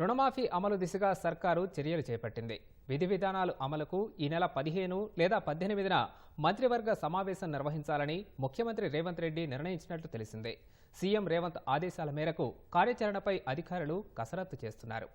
రుణమాఫీ అమలు దిశగా సర్కారు చర్యలు చేపట్టింది. విధి విధానాలు అమలుకు ఈ నెల పదిహేను లేదా పద్దెనిమిదిన మంత్రివర్గ సమావేశం నిర్వహించాలని ముఖ్యమంత్రి రేవంత్ రెడ్డి నిర్ణయించినట్లు తెలిసిందే. సీఎం రేవంత్ ఆదేశాల మేరకు కార్యాచరణపై అధికారులు కసరత్తు చేస్తున్నారు.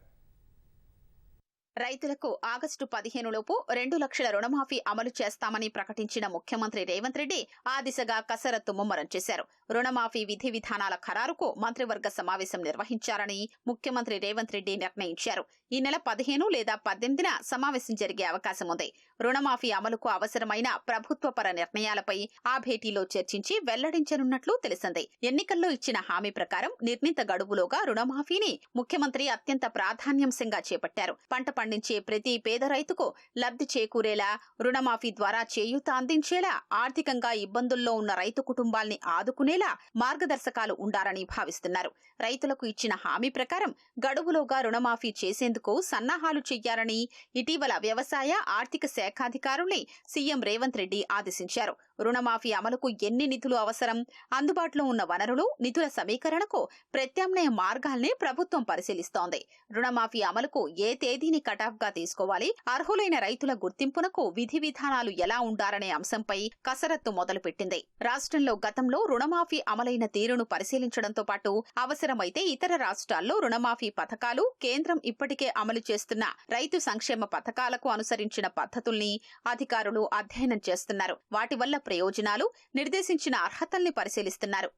రైతులకు ఆగస్టు పదిహేనులోపు రెండు లక్షల రుణమాఫీ అమలు చేస్తామని ప్రకటించిన ముఖ్యమంత్రి రేవంత్ రెడ్డి ఆ దిశగా కసరత్తు ముమ్మరం చేశారు. రుణమాఫీ విధి విధానాల ఖరారుకు మంత్రివర్గ సమావేశం నిర్వహించారని ముఖ్యమంత్రి రేవంత్ రెడ్డి నిర్ణయించారు. ఈ నెల పదిహేను లేదా పద్దెనిమిదిన సమావేశం జరిగే అవకాశం ఉంది. రుణమాఫీ అమలుకు అవసరమైన ప్రభుత్వపర నిర్ణయాలపై ఆ భేటీలో చర్చించి వెల్లడించనున్నట్లు తెలిసింది. ఎన్నికల్లో ఇచ్చిన హామీ ప్రకారం నిర్ణీత గడువులోగా రుణమాఫీని ముఖ్యమంత్రి అత్యంత ప్రాధాన్యాంశంగా చేపట్టారు. పంట పండించే ప్రతి పేద రైతుకు లబ్ధి చేకూరేలా రుణమాఫీ ద్వారా చేయూత అందించేలా ఆర్థికంగా ఇబ్బందుల్లో ఉన్న రైతు కుటుంబాల్ని ఆదుకునేలా మార్గదర్శకాలు ఉండాలని భావిస్తున్నారు. రైతులకు ఇచ్చిన హామీ ప్రకారం గడువులోగా రుణమాఫీ చేసేందుకు సన్నాహాలు చెయ్యాలని ఇటీవల వ్యవసాయ ఆర్థిక శాఖాధికారుల్ని సీఎం రేవంత్ రెడ్డి ఆదేశించారు. రుణమాఫీ అమలుకు ఎన్ని నిధులు అవసరం అందుబాటులో ఉన్న వనరులు నిధుల సమీకరణకు ప్రత్యామ్నాయ మార్గాల్ని ప్రభుత్వం పరిశీలిస్తోంది. రుణమాఫీ అమలుకు ఏ తేదీని గా తీసుకోవాలి. అర్హులైన రైతుల గుర్తింపునకు విధి విధానాలు ఎలా ఉండాలనే అంశంపై కసరత్తు మొదలుపెట్టింది. రాష్ట్రంలో గతంలో రుణమాఫీ అమలైన తీరును పరిశీలించడంతో పాటు అవసరమైతే ఇతర రాష్ట్రాల్లో రుణమాఫీ పథకాలు కేంద్రం ఇప్పటికే అమలు చేస్తున్న రైతు సంక్షేమ పథకాలకు అనుసరించిన పద్ధతుల్ని అధికారులు అధ్యయనం చేస్తున్నారు. వాటి వల్ల ప్రయోజనాలు నిర్దేశించిన అర్హతల్ని పరిశీలిస్తున్నారు.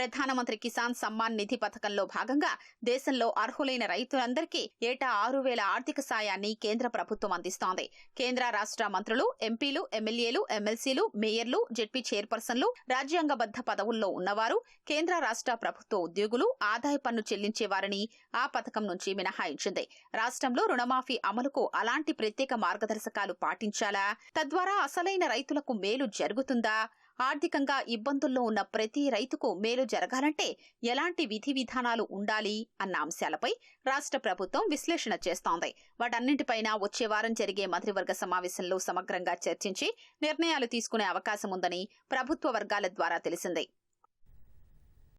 ప్రధానమంత్రి కిసాన్ సమ్మాన్ నిధి పథకంలో భాగంగా దేశంలో అర్హులైన రైతులందరికీ ఏటా ఆరు వేల ఆర్థిక సాయాన్ని కేంద్ర ప్రభుత్వం అందిస్తోంది. కేంద్ర రాష్ట్ర మంత్రులు ఎంపీలు ఎమ్మెల్యేలు ఎమ్మెల్సీలు మేయర్లు జెడ్పీ చైర్పర్సన్లు రాజ్యాంగబద్ద పదవుల్లో ఉన్నవారు కేంద్ర రాష్ట్ర ప్రభుత్వ ఉద్యోగులు ఆదాయ పన్ను చెల్లించేవారని ఆ పథకం నుంచి మినహాయించింది. రాష్ట్రంలో రుణమాఫీ అమలుకు అలాంటి ప్రత్యేక మార్గదర్శకాలు పాటించాలా? తద్వారా అసలైన రైతులకు మేలు జరుగుతుందా? ఆర్థికంగా ఇబ్బందుల్లో ఉన్న ప్రతి రైతుకు మేలు జరగాలంటే ఎలాంటి విధి విధానాలు ఉండాలి అన్న అంశాలపై రాష్ట్ర ప్రభుత్వం విశ్లేషణ చేస్తోంది. వాటన్నింటిపైన వచ్చే వారం జరిగే మంత్రివర్గ సమావేశంలో సమగ్రంగా చర్చించి నిర్ణయాలు తీసుకునే అవకాశం ఉందని ప్రభుత్వ వర్గాల ద్వారా తెలిసింది.